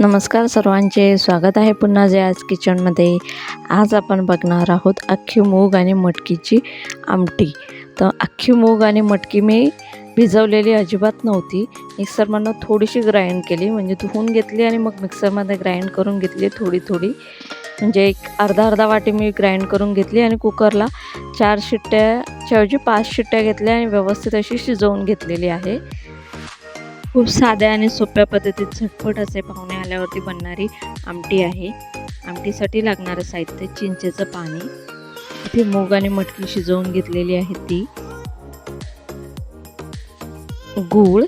नमस्कार सर्वांचे स्वागत आहे पुन्हा जे आज किचनमध्ये आज आपण बघणार आहोत अख्खी मूग आणि मटकीची आमटी. तर अख्खी मूग आणि मटकी मी भिजवलेली अजिबात नव्हती. मिक्सरमधनं थोडीशी ग्राइंड केली म्हणजे धुवून घेतली आणि मग मिक्सरमध्ये ग्राइंड करून घेतली थोडी थोडी. म्हणजे एक अर्धा अर्धा वाटी मी ग्राइंड करून घेतली आणि कुकरला चार शिट्ट्याच्या ऐवजी पाच शिट्ट्या घेतल्या आणि व्यवस्थित अशी शिजवून घेतलेली आहे. खूप साध्या आणि सोप्या पद्धतीत झटपट असे पाहुणे झाल्यावरती बनणारी आमटी आहे. आमटीसाठी लागणारं साहित्य चिंचेचं पाणी. इथे मूग आणि मटकी शिजवून घेतलेली आहे ती. गूळ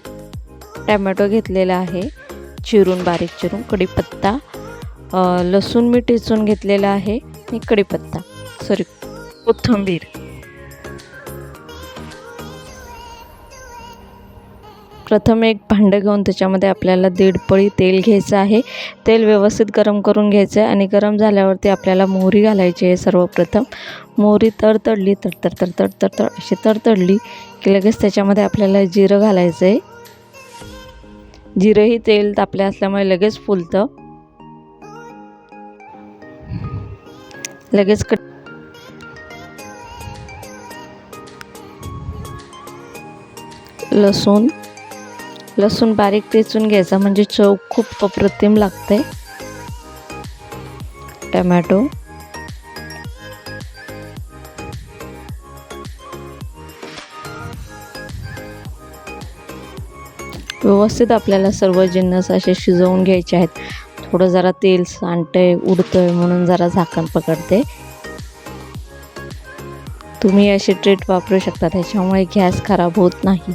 टॅमॅटो घेतलेला आहे. चिरून बारीक चिरून. कढीपत्ता लसूण मी टिचून घेतलेला आहे. आणि कढीपत्ता. सॉरी कोथिंबीर. प्रथम एक भांडं घेऊन त्याच्यामध्ये आपल्याला दीड पळी तेल घ्यायचं आहे. तेल व्यवस्थित गरम करून घ्यायचं आहे आणि गरम झाल्यावरती आपल्याला मोहरी घालायची आहे सर्वप्रथम. मोहरी तडतडली तडतड तडतड तडतड अशी तडतडली की लगेच त्याच्यामध्ये आपल्याला जिरं घालायचं आहे. जिरंही तेल तापले असल्यामुळे लगेच फुलतं. लगेच कट लसूण लसूण बारीक टेचून घ्यायचा म्हणजे चव खूप अप्रतिम लागते. टमॅटो. व्यवस्थित आपल्याला सर्व जिन्नस असे शिजवून घ्यायचे आहेत. थोडं जरा तेल सांडतंय उडतंय म्हणून जरा झाकण पकडते. तुम्ही असे ट्रीट वापरू शकता त्याच्यामुळे गॅस खराब होत नाही.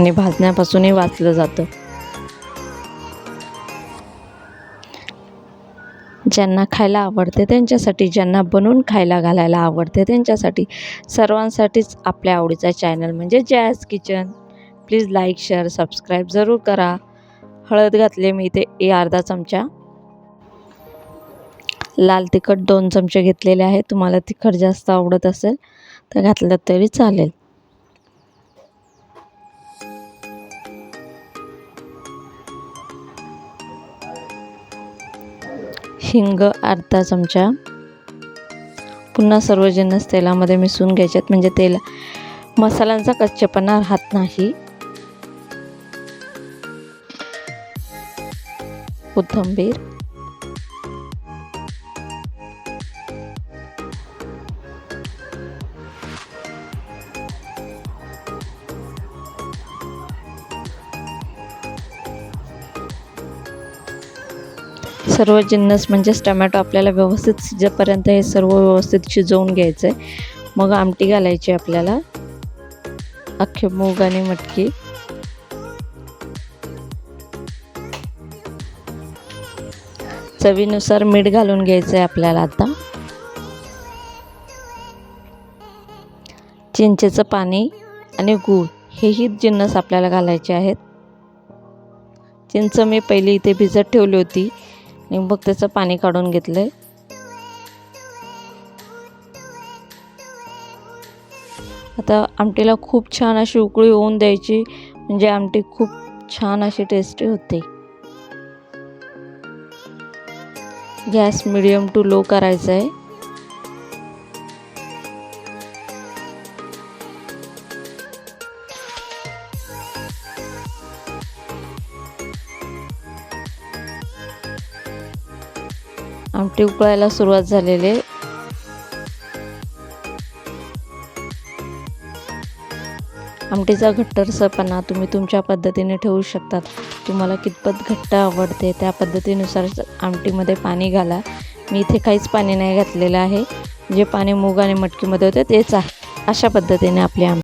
आणि भाजण्यापासूनही वाचलं जातं. ज्यांना खायला आवडते त्यांच्यासाठी ज्यांना बनवून खायला घालायला आवडते त्यांच्यासाठी. सर्वांसाठीच आपल्या आवडीचा चॅनल म्हणजे jazz kitchen please like share subscribe जरूर करा. हळद घातले मी इथे ए अर्धा चमचा. लाल तिखट दोन चमचे घेतलेले आहेत. तुम्हाला तिखट जास्त आवडत असेल तर घातलं तरी चालेल. हिंग अर्धा चमचा. पुन्हा सर्व जिन्नस तेलामध्ये मिसळून घ्यायच्यात म्हणजे तेल मसाल्यांचा कच्चेपणा राहत नाही. कोथंबीर. सर्व जिन्नस म्हणजेच टमॅटो आपल्याला व्यवस्थित शिजेपर्यंत हे सर्व व्यवस्थित शिजवून घ्यायचं आहे मग आमटी घालायची आपल्याला. अख्खे मूग आणि मटकी. चवीनुसार मीठ घालून घ्यायचं आहे आपल्याला आता. चिंचेचं पाणी आणि गूळ हेही जिन्नस आपल्याला घालायचे आहेत. चिंच मी पहिली इथे भिजत ठेवली होती. आणि मग त्याचं पाणी काढून घेतलं आहे आता आमटीला खूप छान अशी उकळी होऊन द्यायची म्हणजे आमटी खूप छान अशी टेस्टी होते. गॅस मिडियम टू लो करायचा आहे आमटी उकळायला सुरुवात झालेली आहे. आमटीचा घट्टरसपणा तुम्ही तुमच्या पद्धतीने ठेवू शकतात. तुम्हाला कितपत घट्ट आवडते त्या पद्धतीनुसार आमटीमध्ये पाणी घाला. मी इथे काहीच पाणी नाही घातलेलं आहे. जे पाणी मूग आणि मटकीमध्ये होते तेच आहे. अशा पद्धतीने आपली आमटी